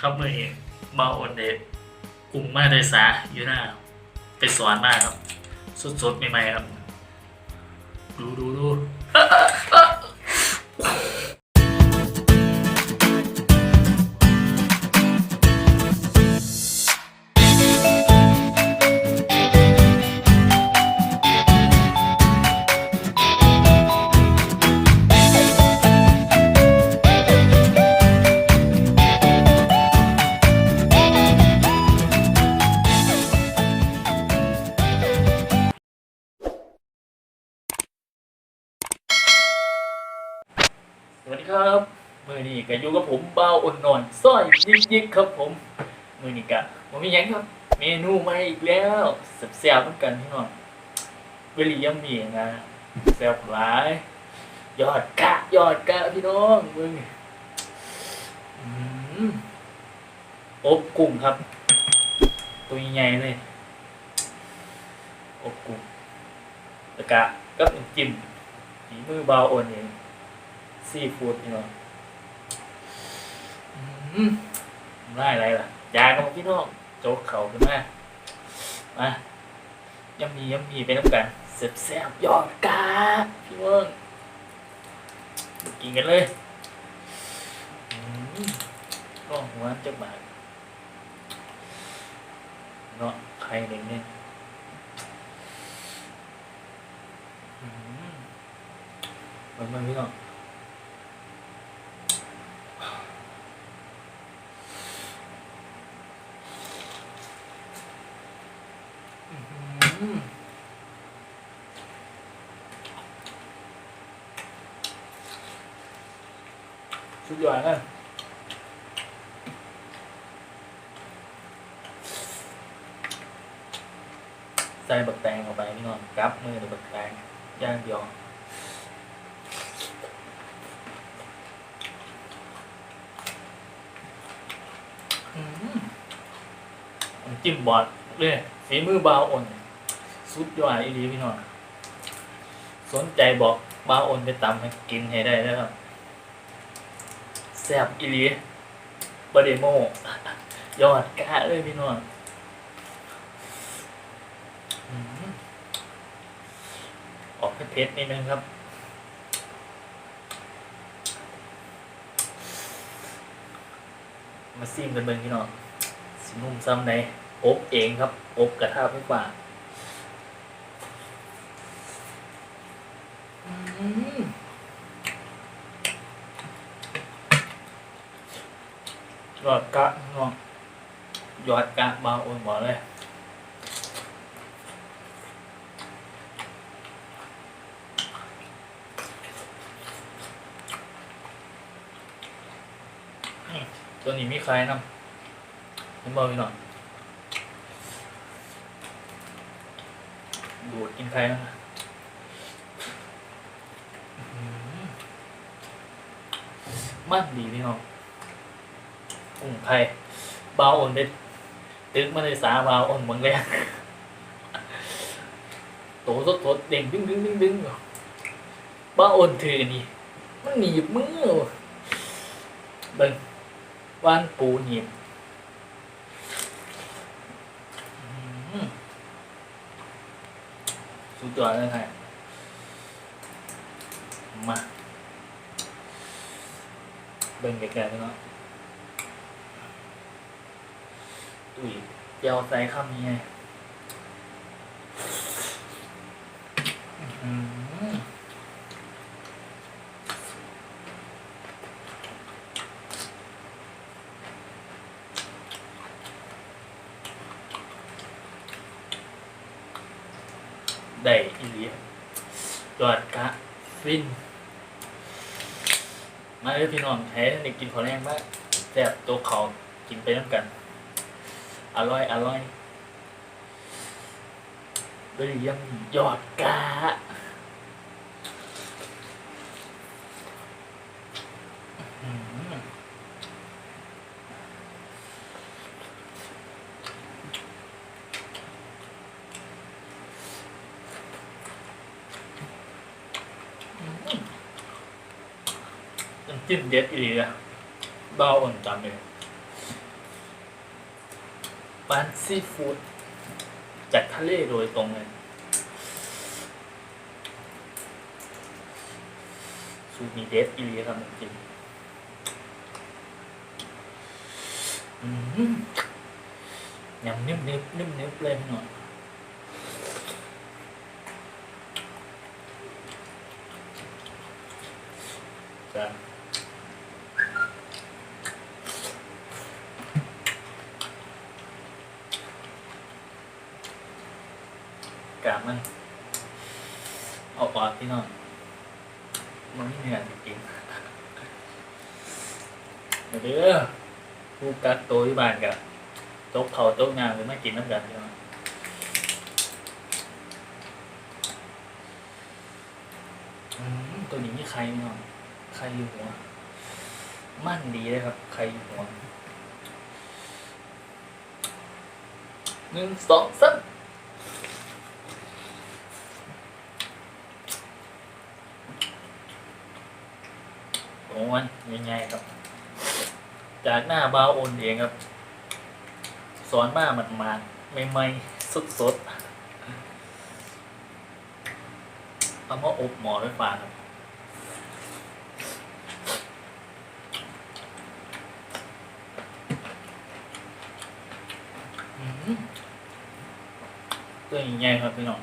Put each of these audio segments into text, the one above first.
ครับมือเองมาโอนเดทกลุ่มมาได้สาอยู่หน้า ไปสอนมากครับ สดๆใหม่ๆครับ ดูดูดู ครับมือนี้ก็อยู่กับผมเบาอ่อนนอนสร้อยยิกยิกครับผมมือนี้กะผมมียังครับ เมนูใหม่อีกแล้วแซ่บๆเหมือนกันพี่น้องเวลียัมมีนะแซ่บหลายยอดกะยอดกะพี่น้องมึงอืมอบกุ้งครับ ตัวใหญ่เลยอบกุ้งแล้วกะกับน้ำจิ้มฝีมือเบาอ่อนเอง ซีฟู้ดพี่น้องอืมไล่อะไรล่ะยากันพี่น้องโจ๊กเขาขึ้นมามาย่ำมีย่ำมีไปน้ำกันเแซ่บยอดกาพี่น้องกินกันเลยอืมก็หัวจักบาทเนาะไข่เน้นๆอืมมันมันพี่น้อง สุดยอดนะใส่บักแตงเข้าไปพี่น้องกับมือในบักแตงย่างเดียวอืมน้ำจิ้มบอดเลยฝีมือเบาอ่อน สุดยอดอีหลีพี่น้องสนใจบอกบ้าโอนไปตำให้กินให้ได้นะครับแซ่บอีหลีบะเดโมยอดกะเลยพี่น้องออกเผ็ดนิดนึงครับมาซิมกันเบิ่งพี่น้องสินุ่มซ้ำในอบเองครับ อบกระทะไฟฟ้า ยอดกะน้องยอดกะมาโอนหมอเลยตัวนี้มีใครนำเห็นบอกพี่น้องดูดกินใครนะมันดีพี่น้อง กุ้งไข่บาวอ่อนเด็ดตึกมาในสาบาวอ่อนเหมือนแรกโตสดสดๆเด่งดึงดึงดึงดึงอยู่บาวอ่อนถือนี่มันหนีบมือว่ะเบิ่งว่านปูหนีบอืมสุดยอดเลยไงมาเบิ่งไกลๆเนาะ อุ้ยเดี๋ยวใส่คำนี้ไงได้อีหลียอดกะฟิน มาเลยพี่น้องแท้ในกินขอแรงมากแซ่บตัวเขากินไปน้ำกัน อร่อย อร่อยด้วยยังยอดกาอื้อหือน้ำจิ้มเด็ดอีหลีอเบาอ่อนจำเลย ปานซีฟู้ดจากทะเลโดยตรงเลย สูตรนี้เดฟอีเลียครับจริงๆอืมยำนิ่มเนิบนิ่มเนิบเลยพี่หน่อยจ้ะ กาบมันเอาปากพี่น่อยมันไม่เหนื่อยจริงๆเดี๋ยวเด้อผู้กักตัวที่บ้านกับโต๊ะเขาโต๊ะงานหรือไม่กินน้ำกันใช่ไหมอืมตัวนี้มีใครเนาะใครอยู่หัว มั่นดีเลยครับ ใครอยู่หัวหนึ่งสองสาม โอ้ยยังไงครับ จากหน้าบาโอนเองครับ สอนมาหมันมาใหม่ๆสดๆเอามาอบหมอไฟฟ้าครับตัวใหญ่ครับพี่น้อง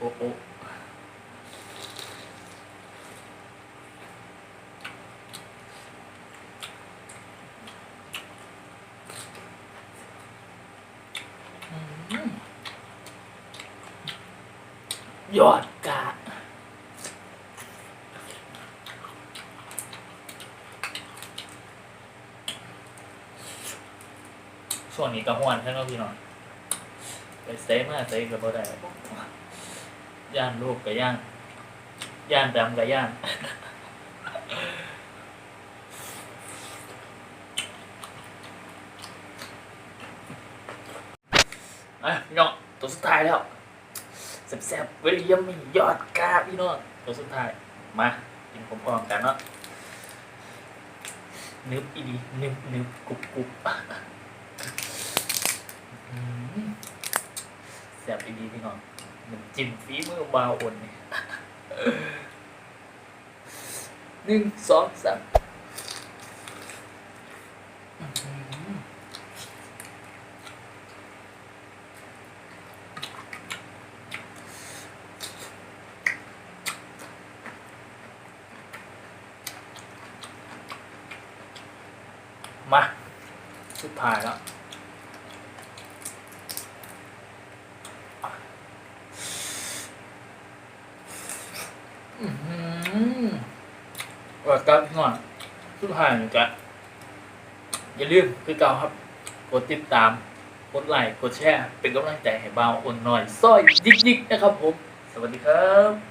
โอ้โอ้ยอดกะช่วงนี้ก็หวนใช่ไหมพี่น้องไปเซฟมาเซฟกับบ่ได้ ย่านลูกกับย่านย่านดำกับย่านอะพี่น้องตัวสุดท้ายแล้วแซ่บๆเวลียมมียอดกาพี่น้องตัวสุดท้ายมากินพร้อมกันเนาะนึบอีดีนึบนึบกรุบกรุบแซ่บอีดีพี่น้อง มันำจิ้มฝีมือบาวอ่อนนี่หนึ่งสองสามอื้อหือมาสุดท้ายแล้ว อืมอว่ากันหน่อยสุดท้ายนี่จะอย่าลืมคือเก่าครับ กดติดตาม กดไลค์ กดแชร์ เป็นกำลังใจให้บ่าวอ่อนหน่อยซ้อยยิกๆนะครับผม สวัสดีครับ